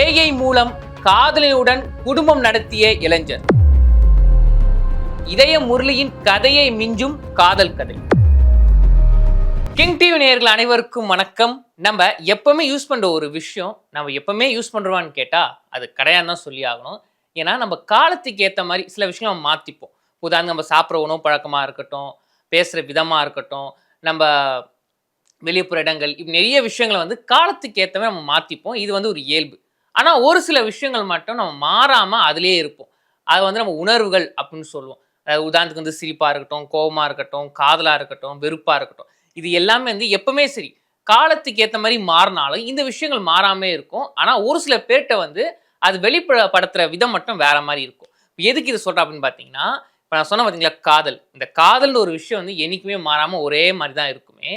AI மூலம் காதலியுடன் குடும்பம் நடத்திய இளைஞர். இதய முரளியின் கதையை மிஞ்சும் காதல் கதை. கிங் டிவி நேயர்கள் அனைவருக்கும் வணக்கம். நம்ம எப்பவுமே யூஸ் பண்ணுற ஒரு விஷயம் நம்ம எப்பவுமே யூஸ் பண்றோமான்னு கேட்டால் அது கிடையாது தான் சொல்லி ஆகணும். ஏன்னா நம்ம காலத்துக்கு ஏற்ற மாதிரி சில விஷயம் நம்ம மாற்றிப்போம் உதாரணம் நம்ம சாப்பிட்ற உணவு பழக்கமாக இருக்கட்டும் பேசுகிற விதமாக இருக்கட்டும் நம்ம வெளிப்புற இடங்கள் நிறைய விஷயங்களை வந்து காலத்துக்கு ஏற்ற மாதிரி நம்ம மாற்றிப்போம் இது வந்து ஒரு இயல்பு. ஆனால் ஒரு சில விஷயங்கள் மட்டும் நம்ம மாறாமல் அதிலே இருப்போம். அது வந்து நம்ம உணர்வுகள் அப்படின்னு சொல்லுவோம். அதாவது உதாரணத்துக்கு வந்து சிரிப்பாக இருக்கட்டும் கோபமாக இருக்கட்டும் காதலாக இருக்கட்டும் வெறுப்பாக இருக்கட்டும். இது எல்லாமே வந்து எப்பவுமே சரி. காலத்துக்கு ஏற்ற மாதிரி மாறினாலும் இந்த விஷயங்கள் மாறாமே இருக்கும். ஆனால் ஒரு சில பேர்கிட்ட வந்து அது வெளிப்படுத்துகிற விதம் மட்டும் வேற மாதிரி இருக்கும். எதுக்கு இது சொல்கிறேன் அப்படின்னு பார்த்தீங்கன்னா இப்போ நான் சொன்ன பார்த்தீங்களா காதல். இந்த காதல்னு ஒரு விஷயம் வந்து என்றைக்குமே மாறாமல் ஒரே மாதிரி தான் இருக்குமே.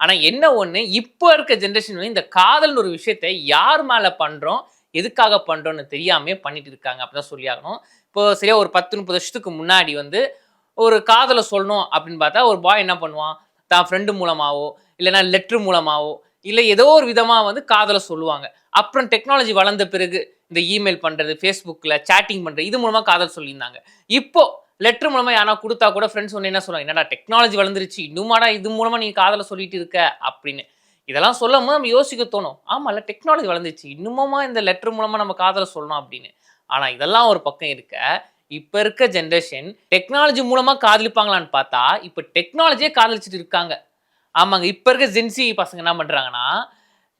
ஆனால் என்ன ஒன்று இப்போ இருக்க ஜென்ரேஷன் வந்து இந்த காதல்னு ஒரு விஷயத்தை யார் மேலே பண்ணுறோம் எதுக்காக பண்ணுறோன்னு தெரியாமே பண்ணிட்டு இருக்காங்க அப்படிதான் சொல்லியாகணும் இப்போ சரியா ஒரு பத்து முப்பது வருஷத்துக்கு முன்னாடி வந்து ஒரு காதலை சொல்லணும் அப்படின்னு பார்த்தா ஒரு பாய் என்ன பண்ணுவான்? தான் ஃப்ரெண்டு மூலமாவோ இல்லைன்னா லெட்ரு மூலமாவோ இல்லை ஏதோ ஒரு விதமாக வந்து காதலை சொல்லுவாங்க. அப்புறம் டெக்னாலஜி வளர்ந்த பிறகு இந்த இமெயில் பண்ணுறது ஃபேஸ்புக்கில் சேட்டிங் பண்ணுறது இது மூலமாக காதல் சொல்லியிருந்தாங்க. இப்போ லெட்ரு மூலமாக யாரா கொடுத்தா கூட ஃப்ரெண்ட்ஸ் ஒன்று என்ன சொல்லுவாங்க என்னடா டெக்னாலஜி வளர்ந்துருச்சு இன்னுமாடா இது மூலமாக நீ காதலை சொல்லிட்டு இருக்க அப்படின்னு. இதெல்லாம் சொல்லும் போது நம்ம யோசிக்க தோணும். ஆமாம்ல டெக்னாலஜி வளர்ந்துச்சு. இன்னுமா இந்த லெட்டர் மூலமாக நம்ம காதலை சொல்லணும் அப்படின்னு. ஆனால் இதெல்லாம் ஒரு பக்கம் இருக்க இப்போ இருக்க ஜென்ரேஷன் டெக்னாலஜி மூலமாக காதலிப்பாங்களான்னு பார்த்தா இப்போ டெக்னாலஜியே காதலிச்சுட்டு இருக்காங்க. ஆமாங்க இப்போ இருக்க ஜென்சி பசங்க என்ன பண்ணுறாங்கன்னா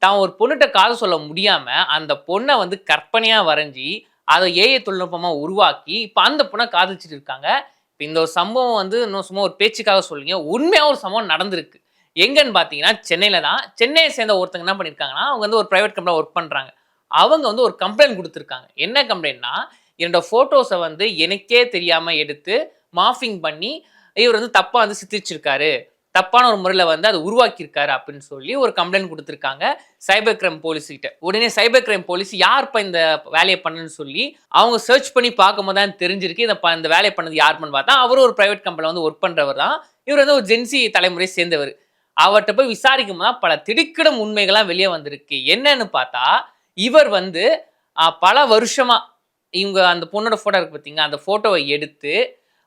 தான் ஒரு பொண்ணுகிட்ட காதல் சொல்ல முடியாமல் அந்த பொண்ணை வந்து கற்பனையாக வரைஞ்சி அதை ஏஐ தொழில்நுட்பமாக உருவாக்கி இப்போ அந்த பொண்ணை காதலிச்சுட்டு இருக்காங்க. இப்போ இந்த ஒரு சம்பவம் வந்து இன்னும் சும்மா ஒரு பேச்சுக்காக சொல்லுங்க உண்மையாக ஒரு சம்பவம் நடந்திருக்கு. எங்கன்னு பார்த்தீங்கன்னா சென்னையில் தான். சென்னையை சேர்ந்த ஒருத்தங்க என்ன பண்ணியிருக்காங்கன்னா அவங்க வந்து ஒரு ப்ரைவேட் கம்பெனியில் ஒர்க் பண்ணுறாங்க அவங்க வந்து ஒரு கம்ப்ளைண்ட் கொடுத்துருக்காங்க. என்ன கம்ப்ளைண்ட்னா என்னோட ஃபோட்டோஸை வந்து எனக்கே தெரியாமல் எடுத்து மாஃபிங் பண்ணி இவர் வந்து தப்பாக வந்து சித்திச்சிருக்காரு தப்பான ஒரு முறையில் வந்து அதை உருவாக்கியிருக்காரு அப்படின்னு சொல்லி ஒரு கம்ப்ளைண்ட் கொடுத்துருக்காங்க சைபர் கிரைம் போலீஸ்கிட்ட உடனே சைபர் கிரைம் போலீஸ் யார்ப்பா இந்த வேலையை பண்ணுன்னு சொல்லி அவங்க சர்ச் பண்ணி பார்க்கும்போது தான் தெரிஞ்சிருக்கு இந்த ப- இந்த வேலையை பண்ணது யாருன்னு பார்த்தா அவரும் ஒரு ப்ரைவேட் கம்பெனியில் வந்து ஒர்க் பண்ணுறவர் தான். இவர் வந்து ஒரு ஜென்சி தலைமுறையை சேர்ந்தவர். அவர்கிட்ட போய் விசாரிக்கும் போது பல திடுக்கிடும் உண்மைகள்லாம் வெளியே வந்திருக்கு. என்னன்னு பார்த்தா இவர் வந்து பல வருஷமா இவங்க அந்த பொண்ணோட ஃபோட்டோ இருக்கு பார்த்தீங்க அந்த ஃபோட்டோவை எடுத்து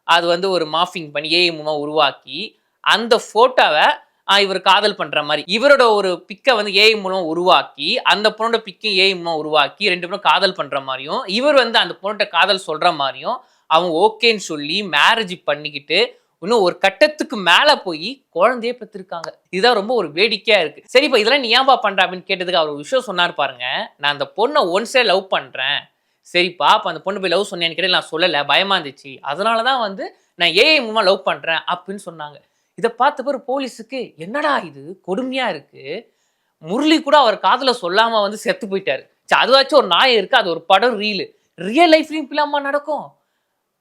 அது வந்து ஒரு மாஃபிங் பண்ணி ஏஐ மூலமாக உருவாக்கி அந்த ஃபோட்டோவை இவர் காதல் பண்ற மாதிரி இவரோட ஒரு பிக்கை வந்து ஏஐ மூலம் உருவாக்கி அந்த பொண்ணோட பிக்கை ஏஐ மூலம் உருவாக்கி ரெண்டு பேரும் காதல் பண்ற மாதிரியும் இவர் வந்து அந்த பொண்ணுகிட்ட காதல் சொல்ற மாதிரியும் அவங்க ஓகேன்னு சொல்லி மேரேஜ் பண்ணிக்கிட்டு இன்னும் ஒரு கட்டத்துக்கு மேல போய் குழந்தையே பெற்றிருக்காங்க. இதுதான் ரொம்ப ஒரு வேடிக்கையா இருக்கு. சரி இப்போ இதெல்லாம் நீ ஏன்பா பண்ற அப்படின்னு கேட்டதுக்கு அவர் ஒரு விஷயம் சொன்னார் பாருங்க. நான் அந்த பொண்ணை ஒன்ஸே லவ் பண்றேன். சரிப்பா அப்போ அந்த பொண்ணு போய் லவ் சொன்னேன்னு கேட்டு நான் சொல்லலை பயமா இருந்துச்சு. அதனால தான் வந்து நான் ஏஐ மூலமா லவ் பண்றேன் அப்படின்னு சொன்னாங்க. இதை பார்த்த பிறகு போலீஸுக்கு என்னடா இது? கொடுமையா இருக்கு. முரளி கூட அவர் காதில் சொல்லாம வந்து செத்து போயிட்டாரு. சரி, அதுவாச்சும் ஒரு நாய் இருக்கு அது ஒரு படம் ரீலு ரியல் லைஃப்லயும் இப்படிலாமா நடக்கும்.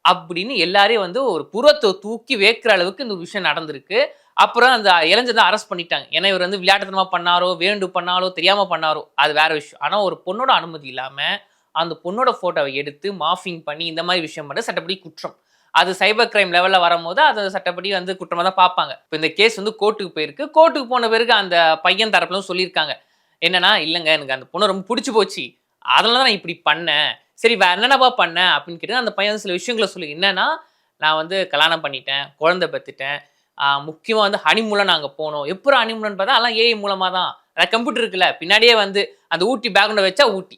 அப்படின்னு எல்லாரையும் வந்து ஒரு புறத்தை தூக்கி வேக்கிற அளவுக்கு இந்த விஷயம் நடந்திருக்கு. அப்புறம் அந்த இளைஞர் அரெஸ்ட் பண்ணிட்டாங்க. ஏன்னா இவர் வந்து விளையாட்டுத்தனமா பண்ணாரோ வேண்டு பண்ணாலோ தெரியாம பண்ணாரோ அது வேற விஷயம். ஆனா ஒரு பொண்ணோட அனுமதி இல்லாம அந்த பொண்ணோட போட்டோவை எடுத்து மாஃபிங் பண்ணி இந்த மாதிரி விஷயம் பண்ண சட்டப்படி குற்றம். அது சைபர் கிரைம் லெவலில் வரும்போது அது சட்டப்படி வந்து குற்றமாக தான் பார்ப்பாங்க. இப்போ இந்த கேஸ் வந்து கோர்ட்டுக்கு போயிருக்கு. கோர்ட்டுக்கு போன பிறகு அந்த பையன் தரப்புல சொல்லியிருக்காங்க. என்னன்னா இல்லைங்க எனக்கு அந்த பொண்ணு ரொம்ப பிடிச்சி போச்சு. அதனால தான் நான் இப்படி பண்ணேன். சரி வேற என்னென்னப்பா பண்ண? அப்படின்னு கேட்டு அந்த பையன் வந்து சில விஷயங்களை சொல்லி. என்னன்னா நான் வந்து கல்யாணம் பண்ணிட்டேன் குழந்தை பெற்றுட்டேன் முக்கியமாக வந்து ஹனிமூலம் நாங்கள் போனோம். எப்போ ஹனிமூலன் பார்த்தா அதெல்லாம் ஏஐ மூலமாக தான் அதான் கம்ப்யூட்டர் இருக்குல்ல பின்னாடியே வந்து அந்த ஊட்டி பேக்ரவுண்டை வச்சா ஊட்டி.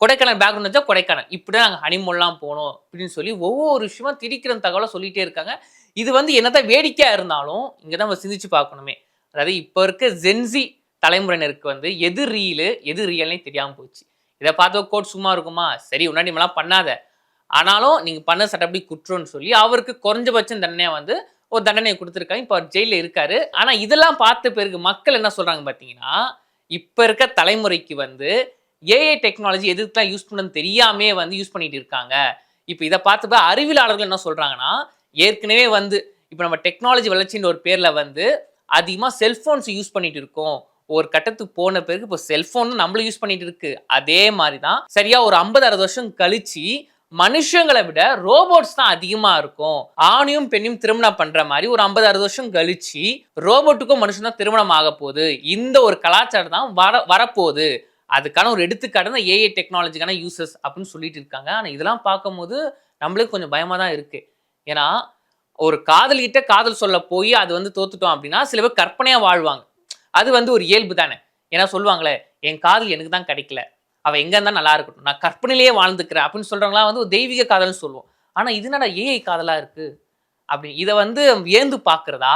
கொடைக்கானல் பேக்ரவுண்ட் வச்சா கொடைக்கானல். இப்படி தான் நாங்கள் ஹனிமூன்லாம் போனோம் அப்படின்னு சொல்லி ஒவ்வொரு விஷயமா திரிக்கிற தகவலை சொல்லிகிட்டே இருக்காங்க. இது வந்து என்னதான் வேடிக்கையாக இருந்தாலும் இங்கே தான் நம்ம சிந்திச்சு பார்க்கணுமே. அதாவது இப்போ இருக்க ஜென்சி தலைமுறையினருக்கு வந்து எது ரீலு எது ரியல்னே தெரியாமல் போச்சு. இதை பார்த்தோ கோர்ட் சும்மா இருக்குமா? சரி உன்னாடி நம்மளாம் பண்ணாத. ஆனாலும் நீங்கள் பண்ண சட்டப்படி குற்றம்னு சொல்லி அவருக்கு குறைஞ்சபட்சம் தண்டனையாக வந்து ஒரு தண்டனையை கொடுத்துருக்காங்க. இப்போ அவர் ஜெயிலில் இருக்காரு. ஆனால் இதெல்லாம் பார்த்த பிறகு மக்கள் என்ன சொல்கிறாங்க பார்த்தீங்கன்னா இப்போ இருக்க தலைமுறைக்கு வந்து ஏஐ டெக்னாலஜி எதுக்குலாம் யூஸ் பண்ணணும்னு தெரியாமே வந்து யூஸ் பண்ணிட்டு இருக்காங்க. இப்போ இதை பார்த்து அறிவியலாளர்கள் என்ன சொல்கிறாங்கன்னா ஏற்கனவே வந்து இப்போ நம்ம டெக்னாலஜி வளர்ச்சின்ற ஒரு பேரில் வந்து அதிகமாக செல்ஃபோன்ஸ் யூஸ் பண்ணிட்டு இருக்கோம். ஒரு கட்டத்துக்கு போன பிறகு இப்போ செல்ஃபோன் நம்மளும் யூஸ் பண்ணிட்டு இருக்கு. அதே மாதிரி தான் சரியா ஒரு ஐம்பது அறுபது வருஷம் கழிச்சு மனுஷங்களை விட ரோபோட்ஸ் தான் அதிகமா இருக்கும். ஆணையும் பெண்ணையும் திருமணம் பண்ற மாதிரி ஒரு ஐம்பது அறுபது வருஷம் கழிச்சு ரோபோட்டுக்கும் மனுஷன் தான் திருமணம் ஆக போகுது. இந்த ஒரு கலாச்சாரம் தான் வர வரப்போகுது. அதுக்கான ஒரு எடுத்துக்காட்டு தான் ஏஐ டெக்னாலஜிக்கான யூசஸ் அப்படின்னு சொல்லிட்டு இருக்காங்க. ஆனால் இதெல்லாம் பார்க்கும்போது நம்மளுக்கு கொஞ்சம் பயமாக தான் இருக்கு. ஏன்னா ஒரு காதல்கிட்ட காதல் சொல்ல போய் அது வந்து தோத்துட்டோம் அப்படின்னா சில பேர் கற்பனையாக வாழ்வாங்க. அது வந்து ஒரு இயல்பு தானே. ஏன்னா சொல்லுவாங்களே என் காதல் எனக்கு தான் கிடைக்கல. அவள் எங்கே இருந்தால் நல்லா இருக்கட்டும். நான் கற்பனையிலேயே வாழ்ந்துக்கிறேன். அப்படின்னு சொல்கிறவங்களாம் வந்து ஒரு தெய்வீக காதல்னு சொல்லுவோம். ஆனால் இது என்னடா ஏஐ காதலாக இருக்குது அப்படி இதை வந்து வியந்து பார்க்குறதா?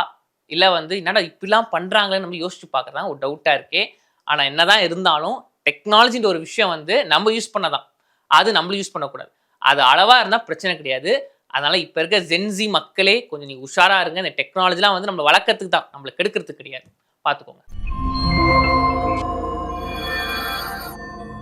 இல்லை வந்து என்னடா இப்படிலாம் பண்ணுறாங்களேன்னு நம்ம யோசிச்சு பார்க்குறதா? ஒரு டவுட்டாக இருக்கே. ஆனால் என்னதான் இருந்தாலும் டெக்னாலஜின்ற ஒரு விஷயம் வந்து நம்ம யூஸ் பண்ணதான். அது நம்மளும் யூஸ் பண்ணக்கூடாது. அது அளவாக இருந்தால் பிரச்சனை கிடையாது. அதனால் இப்போ இருக்க ஜென்சி மக்களே கொஞ்சம் நீங்கள் உஷாராக இருங்க. இந்த டெக்னாலஜிலாம் வந்து நம்ம வளர்க்கறதுக்கு தான். நம்மளை கெடுக்கிறதுக்கு கிடையாது. பார்த்துக்கோங்க